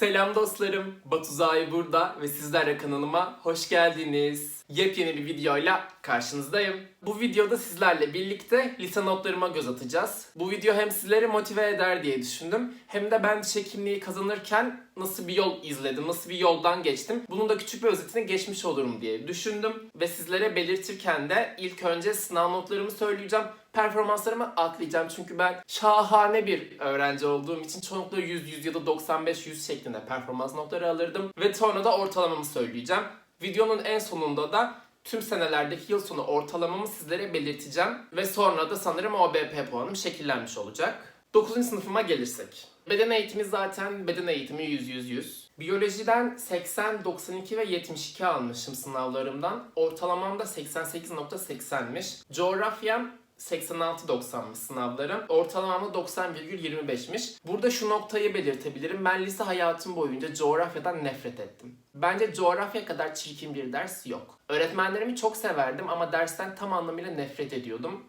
Selam dostlarım, Batu burada ve sizlerle kanalıma hoş geldiniz. Yepyeni bir videoyla karşınızdayım. Bu videoda sizlerle birlikte lise notlarıma göz atacağız. Bu video hem sizleri motive eder diye düşündüm, hem de ben diş hekimliği kazanırken nasıl bir yol izledim, nasıl bir yoldan geçtim, bunun da küçük bir özetini geçmiş olurum diye düşündüm. Ve sizlere belirtirken de ilk önce sınav notlarımı söyleyeceğim performanslarımı atlayacağım. Çünkü ben şahane bir öğrenci olduğum için çoğunlukla 100, 100 ya da 95, 100 şeklinde performans notları alırdım. Ve sonra da ortalamamı söyleyeceğim. Videonun en sonunda da tüm senelerdeki yıl sonu ortalamamı sizlere belirteceğim. Ve sonra da sanırım OBP puanım şekillenmiş olacak. 9. sınıfıma gelirsek. Beden eğitimi zaten beden eğitimi 100-100-100. Biyolojiden 80, 92 ve 72 almışım sınavlarımdan. Ortalamam da 88.80'miş. Coğrafyam 86-90'mış sınavlarım. Ortalamamda 90,25'miş. Burada şu noktayı belirtebilirim. Ben lise hayatım boyunca coğrafyadan nefret ettim. Bence coğrafya kadar çirkin bir ders yok. Öğretmenlerimi çok severdim ama dersten tam anlamıyla nefret ediyordum.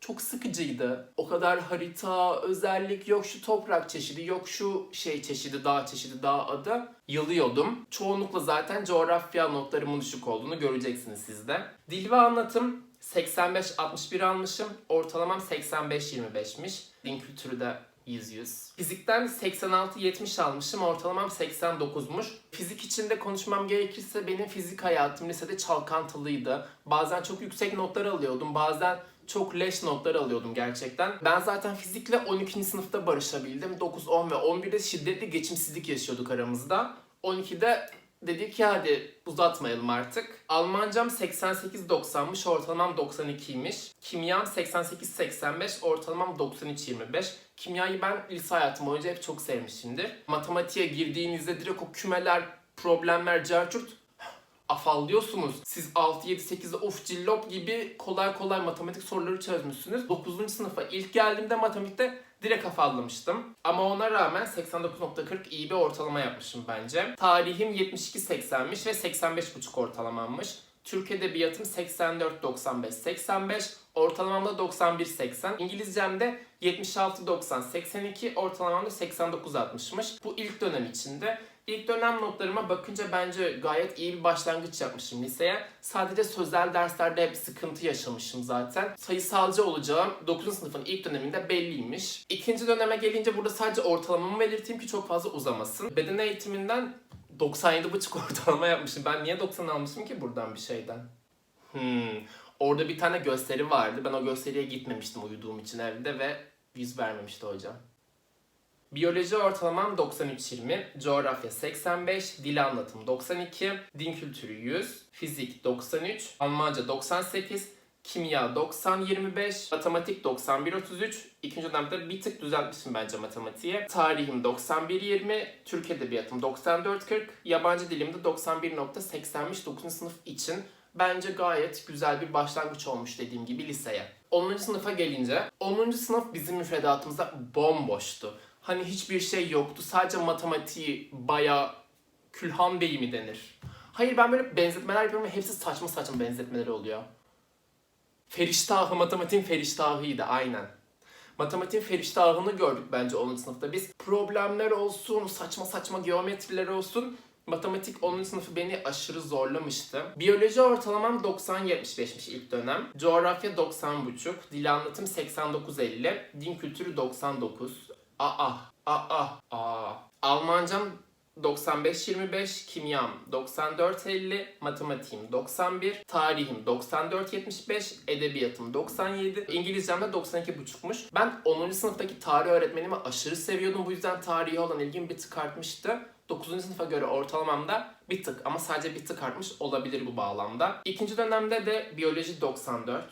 Çok sıkıcıydı. O kadar harita, özellik, yok şu toprak çeşidi, yok şu şey çeşidi, dağ çeşidi, dağ adı. Yılıyordum. Çoğunlukla zaten coğrafya notlarımın düşük olduğunu göreceksiniz siz de. Dil ve anlatım 85-61 almışım. Ortalamam 85-25'miş. Din kültürü de 100-100. Fizikten 86-70 almışım. Ortalamam 89'muş. Fizik içinde konuşmam gerekirse benim fizik hayatım lisede çalkantılıydı. Bazen çok yüksek notlar alıyordum. Bazen çok leş notlar alıyordum gerçekten. Ben zaten fizikle 12. sınıfta barışabildim. 9, 10 ve 11'de şiddetli geçimsizlik yaşıyorduk aramızda. 12'de dedik ki hadi uzatmayalım artık. Almancam 88-90'mış, ortalamam 92'ymiş. Kimyam 88-85, ortalamam 93-25. Kimyayı ben lise hayatım boyunca hep çok sevmişimdir. Matematiğe girdiğinizde direkt o kümeler, problemler, carçurt afallıyorsunuz. Siz 6, 7, 8'de of cillop gibi kolay kolay matematik soruları çözmüşsünüz. 9. sınıfa ilk geldiğimde matematikte direkt afallamıştım. Ama ona rağmen 89.40 iyi bir ortalama yapmışım bence. Tarihim 72.80'miş ve 85.5 ortalamammış. Türk Edebiyatım 84-95-85, ortalamamda 91-80. İngilizcemde 76-90-82, ortalamamda 89-60'mış. Bu ilk dönem içinde. İlk dönem notlarıma bakınca bence gayet iyi bir başlangıç yapmışım liseye. Sadece sözel derslerde hep sıkıntı yaşamışım zaten. Sayısalcı olacağım 9. sınıfın ilk döneminde belliymiş. İkinci döneme gelince burada sadece ortalamamı belirteyim ki çok fazla uzamasın. Beden eğitiminden 97,5 ortalama yapmışım. Ben niye 90 almışım ki buradan bir şeyden? Hmm. Orada bir tane gösteri vardı. Ben o gösteriye gitmemiştim uyuduğum için evde ve yüz vermemişti hocam. Biyoloji ortalamam 93-20, coğrafya 85, dil anlatım 92, din kültürü 100, fizik 93, Almanca 98, kimya 90-25, matematik 91-33, ikinci dönemde bir tık düzeltmişim bence matematiğe. Tarihim 91-20, Türk edebiyatım 94-40, yabancı dilimde 91.80'miş 9. sınıf için. Bence gayet güzel bir başlangıç olmuş dediğim gibi liseye. 10. sınıfa gelince, 10. sınıf bizim müfredatımızda bomboştu. Hani hiçbir şey yoktu. Sadece matematiği baya külhan beyi mi denir? Hayır ben böyle benzetmeler yapıyorum ve hepsi saçma saçma benzetmeler oluyor. Feriştahı, matematiğin feriştahıydı aynen. Matematiğin feriştahını gördük bence 10. sınıfta. Biz problemler olsun, saçma saçma geometriler olsun. Matematik 10. sınıfı beni aşırı zorlamıştı. Biyoloji ortalamam 90-75'miş ilk dönem. Coğrafya 90,5. Dil anlatım 89-50. Din kültürü 99. Aa, aa, aa. Almancam 95-25, kimyam 94-50, matematiğim 91, tarihim 94-75, edebiyatım 97, İngilizcem de 92,5'muş. Ben 10. sınıftaki tarih öğretmenimi aşırı seviyordum. Bu yüzden tarihe olan ilgim bir tık artmıştı. 9. sınıfa göre ortalamamda bir tık ama sadece bir tık artmış olabilir bu bağlamda. İkinci dönemde de biyoloji 94.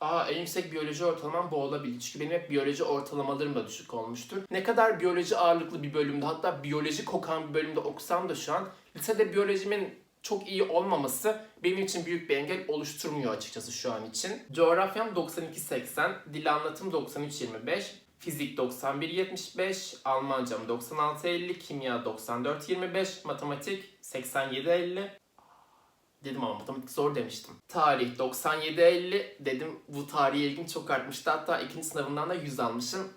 Aa en yüksek biyoloji ortalamam bu olabilir. Çünkü benim hep biyoloji ortalamalarım da düşük olmuştur. Ne kadar biyoloji ağırlıklı bir bölümde hatta biyoloji kokan bir bölümde okusam da şu an lisede biyolojimin çok iyi olmaması benim için büyük bir engel oluşturmuyor açıkçası şu an için. Coğrafyam 92-80, dil anlatım 93-25, fizik 91-75, Almancam 96-50, kimya 94-25, matematik 87-50, Dedim ama matematik zor demiştim. Tarih 97-50 dedim bu tarihe ilgim çok artmıştı. Hatta ikinci sınavından da 100 almışım.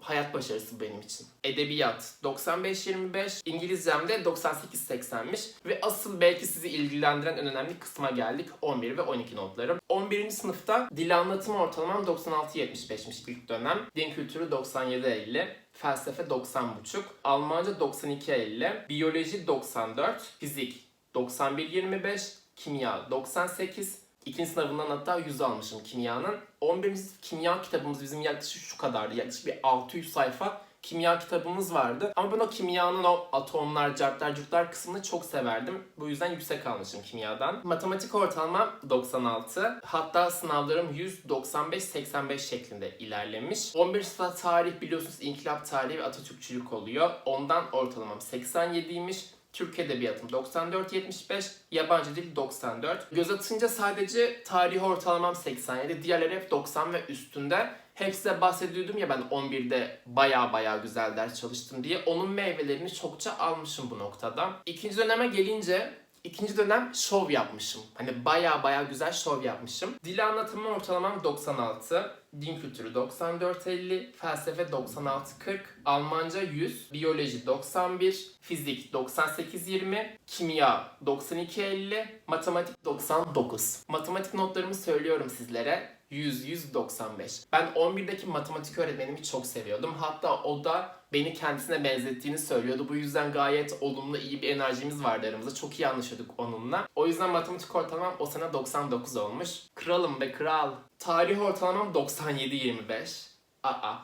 hayat başarısı benim için. Edebiyat 95-25, İngilizcem de 98-80'miş ve asıl belki sizi ilgilendiren en önemli kısma geldik. 11 ve 12 notlarım. 11. sınıfta dil anlatım ortalamam 96-75'miş ilk dönem. Din kültürü 97-50, felsefe 90,5, Almanca 92-50, biyoloji 94, fizik 91-25, kimya 98, İkinci sınavından hatta 100 almışım kimyanın. 11. sınıf kimya kitabımız bizim yaklaşık şu kadardı. Yaklaşık bir 600 sayfa kimya kitabımız vardı. Ama ben o kimyanın o atomlar, cartlar, curtlar kısmını çok severdim. Bu yüzden yüksek almışım kimyadan. Matematik ortalama 96. Hatta sınavlarım 195-85 şeklinde ilerlemiş. 11. sınıfta tarih biliyorsunuz inkılap tarihi ve Atatürkçülük oluyor. Ondan ortalamam 87'ymiş. Türk Edebiyatım 94-75, yabancı dil 94. Göz atınca sadece tarih ortalamam 87, diğerleri hep 90 ve üstünde. Hep size bahsediyordum ya ben 11'de baya baya güzel ders çalıştım diye. Onun meyvelerini çokça almışım bu noktada. İkinci döneme gelince İkinci dönem şov yapmışım. Hani baya baya güzel şov yapmışım. Dil anlatımı ortalamam 96, din kültürü 94-50, felsefe 96-40, Almanca 100, biyoloji 91, fizik 98-20, kimya 92-50, matematik 99. Matematik notlarımı söylüyorum sizlere. 100-195. Ben 11'deki matematik öğretmenimi çok seviyordum. Hatta o da beni kendisine benzettiğini söylüyordu. Bu yüzden gayet olumlu, iyi bir enerjimiz vardı aramızda. Çok iyi anlaşıyorduk onunla. O yüzden matematik ortalamam o sene 99 olmuş. Kralım be kral. Tarih ortalamam 97-25. Aa.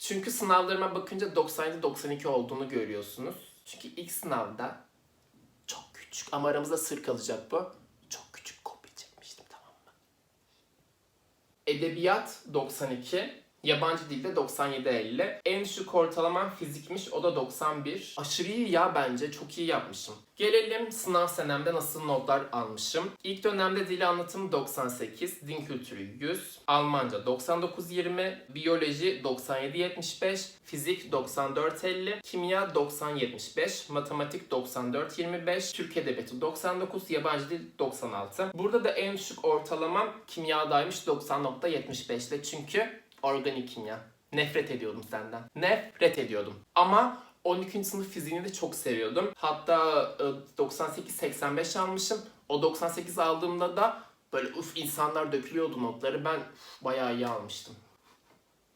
Çünkü sınavlarıma bakınca 97-92 olduğunu görüyorsunuz. Çünkü ilk sınavda çok küçük ama aramızda sır kalacak bu. Edebiyat 92, yabancı dilde 97-50. En düşük ortalamam fizikmiş, o da 91. Aşırı iyi ya bence, çok iyi yapmışım. Gelelim sınav senemde nasıl notlar almışım. İlk dönemde dil anlatım 98, din kültürü 100, Almanca 99-20, biyoloji 97-75, fizik 94-50, kimya 90-75, matematik 94-25, Türk edebiyatı 99, yabancı dil 96. Burada da en düşük ortalamam kimyadaymış 90.75'te çünkü organik kimya. Nefret ediyordum senden. Nefret ediyordum. Ama 12. sınıf fiziğini de çok seviyordum. Hatta e, 98-85 almışım. O 98 aldığımda da böyle uf insanlar dökülüyordu notları. Ben uf, bayağı iyi almıştım.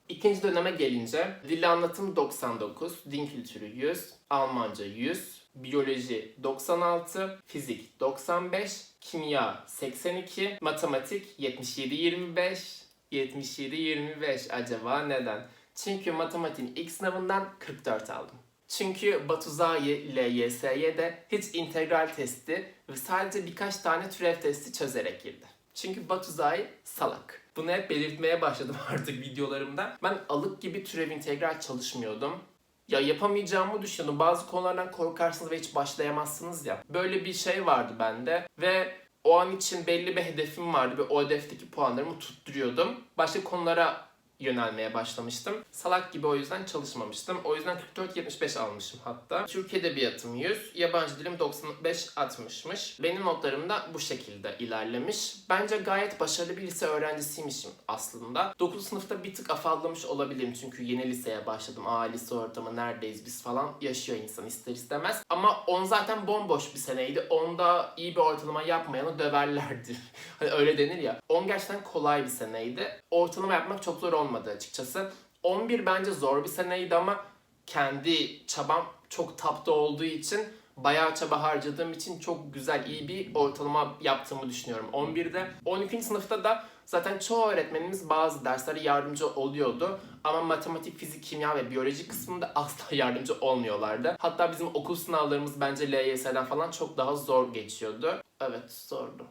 İkinci döneme gelince dil anlatım 99, din kültürü 100, Almanca 100, biyoloji 96, fizik 95, kimya 82, matematik 77-25, 77-25 acaba neden? Çünkü matematiğin ilk sınavından 44 aldım. Çünkü Batuzai LYS'ye hiç integral testi ve sadece birkaç tane türev testi çözerek girdi. Çünkü Batuzai salak. Bunu hep belirtmeye başladım artık videolarımda. Ben alık gibi türev integral çalışmıyordum. Ya yapamayacağımı düşünüyordum. Bazı konulardan korkarsınız ve hiç başlayamazsınız ya. Böyle bir şey vardı bende ve o an için belli bir hedefim vardı ve o hedefteki puanlarımı tutturuyordum. Başka konulara yönelmeye başlamıştım. Salak gibi o yüzden çalışmamıştım. O yüzden 44-75 almışım hatta. Türk Edebiyatım 100, yabancı dilim 95-60'mış. Benim notlarım da bu şekilde ilerlemiş. Bence gayet başarılı bir lise öğrencisiymişim aslında. 9. sınıfta bir tık afallamış olabilirim çünkü yeni liseye başladım. Aa lise ortamı neredeyiz biz falan yaşıyor insan ister istemez. Ama 10 zaten bomboş bir seneydi. Onda iyi bir ortalama yapmayanı döverlerdi. hani öyle denir ya. 10 gerçekten kolay bir seneydi. Ortalama yapmak çok zor olmadı açıkçası. 11 bence zor bir seneydi ama kendi çabam çok tapta olduğu için bayağı çaba harcadığım için çok güzel, iyi bir ortalama yaptığımı düşünüyorum 11'de. 12. sınıfta da zaten çoğu öğretmenimiz bazı derslere yardımcı oluyordu. Ama matematik, fizik, kimya ve biyoloji kısmında asla yardımcı olmuyorlardı. Hatta bizim okul sınavlarımız bence LYS'den falan çok daha zor geçiyordu. Evet zordu.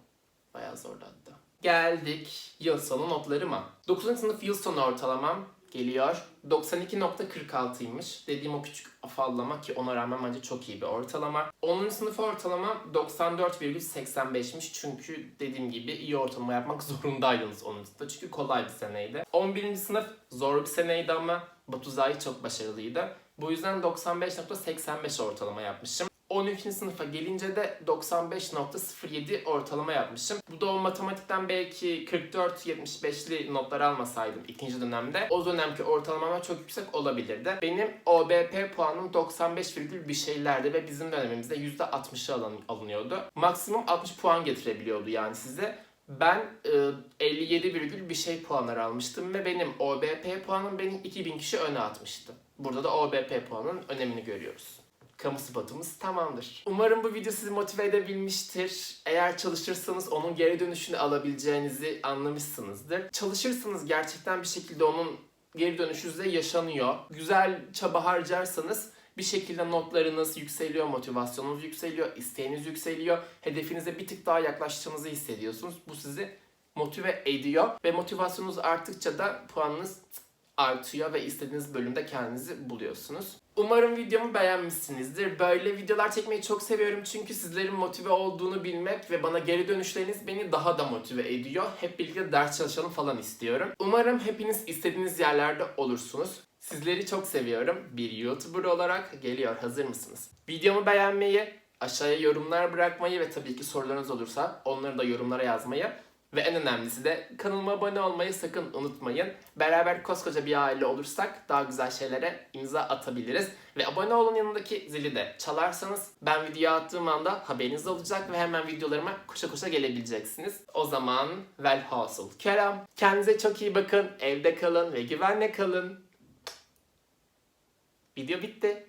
Bayağı zordu hatta. Geldik yıl sonu notlarıma. 9. sınıf yıl sonu ortalamam geliyor. 92.46'ymış. Dediğim o küçük afallama ki ona rağmen bence çok iyi bir ortalama. 10. sınıf ortalama 94,85'miş. Çünkü dediğim gibi iyi ortalama yapmak zorundaydınız 10. sınıfta. Çünkü kolay bir seneydi. 11. sınıf zor bir seneydi ama Batuzai çok başarılıydı. Bu yüzden 95.85 ortalama yapmışım. 12. sınıfa gelince de 95.07 ortalama yapmışım. Bu da o matematikten belki 44-75'li notlar almasaydım ikinci dönemde o dönemki ortalamama çok yüksek olabilirdi. Benim OBP puanım 95, virgül bir şeylerdi ve bizim dönemimizde %60'ı alın, alınıyordu. Maksimum 60 puan getirebiliyordu yani size. Ben e, 57 virgül bir şey puanlar almıştım ve benim OBP puanım beni 2000 kişi öne atmıştı. Burada da OBP puanının önemini görüyoruz. Kamu sıfatımız tamamdır. Umarım bu video sizi motive edebilmiştir. Eğer çalışırsanız onun geri dönüşünü alabileceğinizi anlamışsınızdır. Çalışırsanız gerçekten bir şekilde onun geri dönüşü size yaşanıyor. Güzel çaba harcarsanız bir şekilde notlarınız yükseliyor, motivasyonunuz yükseliyor, isteğiniz yükseliyor. Hedefinize bir tık daha yaklaştığınızı hissediyorsunuz. Bu sizi motive ediyor ve motivasyonunuz arttıkça da puanınız artıyor ve istediğiniz bölümde kendinizi buluyorsunuz. Umarım videomu beğenmişsinizdir. Böyle videolar çekmeyi çok seviyorum çünkü sizlerin motive olduğunu bilmek ve bana geri dönüşleriniz beni daha da motive ediyor. Hep birlikte ders çalışalım falan istiyorum. Umarım hepiniz istediğiniz yerlerde olursunuz. Sizleri çok seviyorum. Bir YouTuber olarak geliyor. Hazır mısınız? Videomu beğenmeyi, aşağıya yorumlar bırakmayı ve tabii ki sorularınız olursa onları da yorumlara yazmayı ve en önemlisi de kanalıma abone olmayı sakın unutmayın. Beraber koskoca bir aile olursak daha güzel şeylere imza atabiliriz. Ve abone olun yanındaki zili de çalarsanız ben video attığım anda haberiniz olacak ve hemen videolarıma koşa koşa gelebileceksiniz. O zaman velhasıl kelam. Kendinize çok iyi bakın, evde kalın ve güvenle kalın. Video bitti.